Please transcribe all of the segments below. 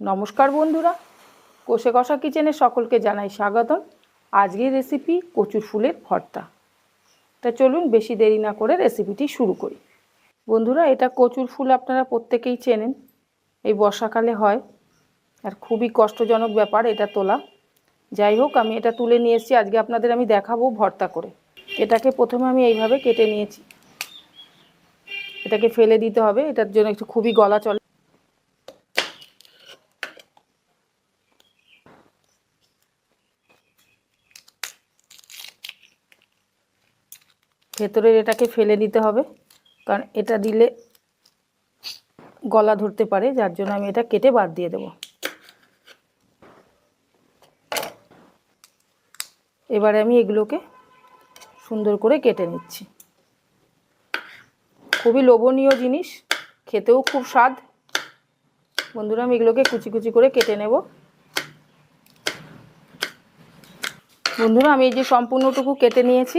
নমস্কার বন্ধুরা, কষে কষা কিচেনে সকলকে জানাই স্বাগতম। আজকের রেসিপি কচুর ফুলের ভর্তা। তা চলুন বেশি দেরি না করে রেসিপিটি শুরু করি। বন্ধুরা, এটা কচুর ফুল আপনারা প্রত্যেকেই চেনেন। এই বর্ষাকালে হয়, আর খুবই কষ্টজনক ব্যাপার এটা তোলা। যাই হোক, আমি এটা তুলে নিয়ে এসেছি। আজকে আপনাদের আমি দেখাবো ভর্তা করে। এটাকে প্রথমে আমি এইভাবে কেটে নিয়েছি। এটাকে ফেলে দিতে হবে, এটার জন্য একটু খুবই গলা চলে ভেতরের এটাকে ফেলে দিতে হবে। কারণ এটা দিলে গলা ধরতে পারে, যার জন্য আমি এটা কেটে বাদ দিয়ে দেব। এবারে আমি এগুলোকে সুন্দর করে কেটে নিচ্ছি। খুবই লোভনীয় জিনিস, খেতেও খুব স্বাদ। বন্ধুরা, আমি এগুলোকে কুচি কুচি করে কেটে নেব। বন্ধুরা, আমি এই যে সম্পূর্ণটুকু কেটে নিয়েছি।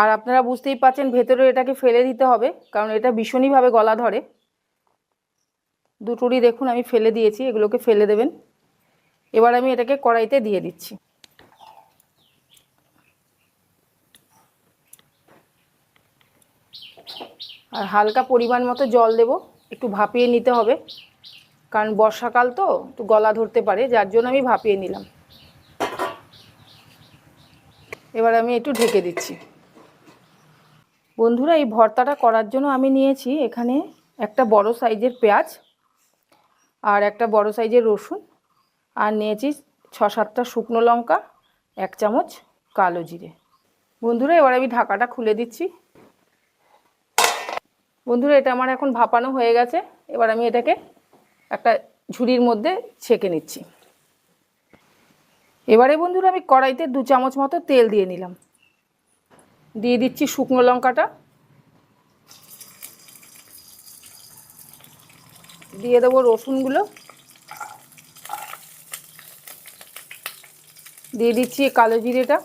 আর আপনারা বুঝতেই পাচ্ছেন ভেতরে এটাকে ফেলে দিতে হবে, কারণ এটা ভীষণইভাবে গলা ধরে। দুটোরই দেখুন, আমি ফেলে দিয়েছি, এগুলোকে ফেলে দেবেন। এবার আমি এটাকে কড়াইতে দিয়ে দিচ্ছি। আর হালকা পরিমাণ মতো জল দেব, একটু ভাপিয়ে নিতে হবে, কারণ বর্ষাকাল তো, একটু গলা ধরতে পারে, যার জন্য আমি ভাপিয়ে নিলাম। এবার আমি একটু ঢেকে দিচ্ছি। বন্ধুরা, এই ভর্তাটা করার জন্য আমি নিয়েছি এখানে একটা বড় সাইজের পেঁয়াজ আর একটা বড় সাইজের রসুন আর নিয়েছি ছ সাতটা শুকনো লঙ্কা, এক চামচ কালো জিরে। বন্ধুরা, এবার আমি ঢাকাটা খুলে দিচ্ছি। বন্ধুরা, এটা আমার এখন ভাপানো হয়ে গেছে। এবার আমি এটাকে একটা ঝুড়ির মধ্যে ছেঁকে নিচ্ছি। এবারে বন্ধুরা, আমি কড়াইতে দু চামচ মতো তেল দিয়ে নিলাম। দিয়ে দিচ্ছি শুকনো লঙ্কাটা। দিয়ে দেবো রসুনগুলো। দিয়ে দিচ্ছি কালো জিরেটা।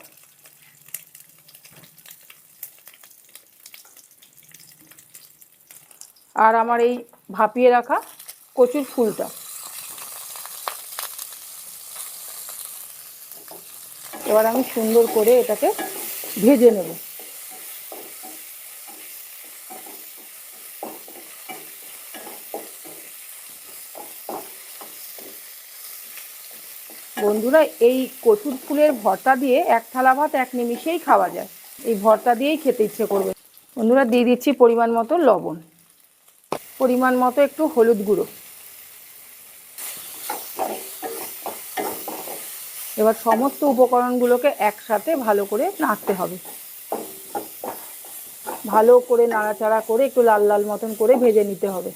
আর আমার এই ভাপিয়ে রাখা কচুর ফুলটা। এবার আমি সুন্দর করে এটাকে ভেজে নেব। বন্ধুরা, এই কচুর ফুলের ভর্তা দিয়ে এক থালা ভাত, এক নিমিষেই খাওয়া যায়। এই ভর্তা দিয়েই খেতে ইচ্ছে করবে। বন্ধুরা, দিয়ে দিচ্ছি পরিমাণ মতো লবণ। পরিমাণ মতো একটু হলুদ গুঁড়ো। এবার সমস্ত উপকরণগুলোকে একসাথে ভালো করে নাড়তে হবে। ভালো করে নাড়াচাড়া করে একটু লাল লাল মতন করে ভেজে নিতে হবে।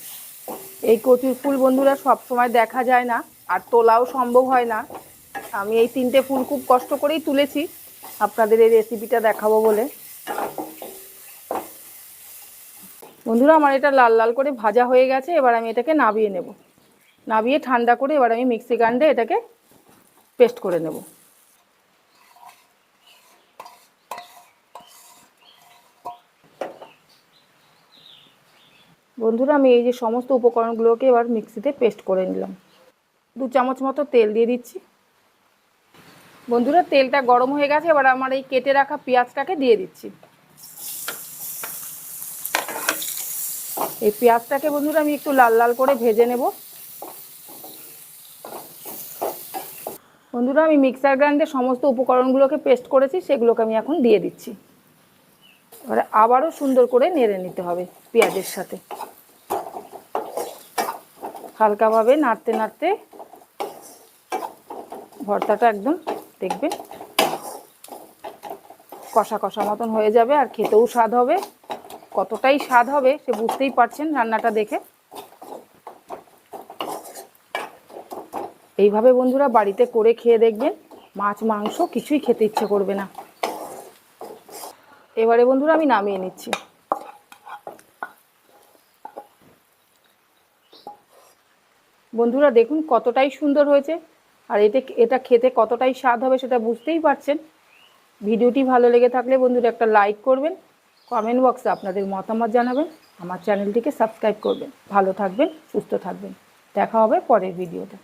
এই কচুর ফুল বন্ধুরা সব সময় দেখা যায় না, আর তোলাও সম্ভব হয় না। আমি এই তিনটে ফুল খুব কষ্ট করেই তুলেছি। আপনাদের এই রেসিপিটা দেখাবো বলে। বন্ধুরা, আমার এটা লাল লাল করে ভাজা হয়ে গেছে। এবার আমি এটাকে নাবিয়ে নেব। নাবিয়ে ঠান্ডা করে এবার আমি মিক্সি গ্রাইন্ডে এটাকে পেস্ট করে নেব। বন্ধুরা, আমি এই যে সমস্ত উপকরণগুলোকে এবার মিক্সিতে পেস্ট করে নিলাম। দু চামচ মতো তেল দিয়ে দিচ্ছি। বন্ধুরা, তেলটা গরম হয়ে গেছে, এবার আমার এই কেটে রাখা পেঁয়াজটাকে দিয়ে দিচ্ছি। এই পেঁয়াজটাকে বন্ধুরা, আমি একটু লাল লাল করে ভেজে নেব। বন্ধুরা, আমি মিক্সার গ্রাইন্ডে সমস্ত উপকরণগুলোকে পেস্ট করেছি, সেগুলোকে আমি এখন দিয়ে দিচ্ছি। এবারে আবারও সুন্দর করে নেড়ে নিতে হবে পেঁয়াজের সাথে। হালকাভাবে নাড়তে নাড়তে ভর্তাটা একদম দেখবেন। কষা কষা মতন হয়ে যাবে আর খেতেও স্বাদ হবে। কতটাই স্বাদ হবে সে বুঝতেই পারছেন রান্নাটা দেখে। এইভাবে বন্ধুরা বাড়িতে করে খেয়ে দেখবেন, মাছ, মাংস কিছুই খেতে ইচ্ছে করবে না। এবারে বন্ধুরা আমি নামিয়ে নিচ্ছি। বন্ধুরা দেখুন কতটাই সুন্দর হয়েছে। আর এতে এটা খেতে কতটাই স্বাদ হবে সেটা বুঝতেই পারছেন। ভিডিওটি ভালো লেগে থাকলে বন্ধুরা একটা লাইক করবেন, কমেন্ট বক্সে আপনাদের মতামত জানাবেন, আমার চ্যানেলটিকে সাবস্ক্রাইব করবেন। ভালো থাকবেন, সুস্থ থাকবেন। দেখা হবে পরের ভিডিওতে।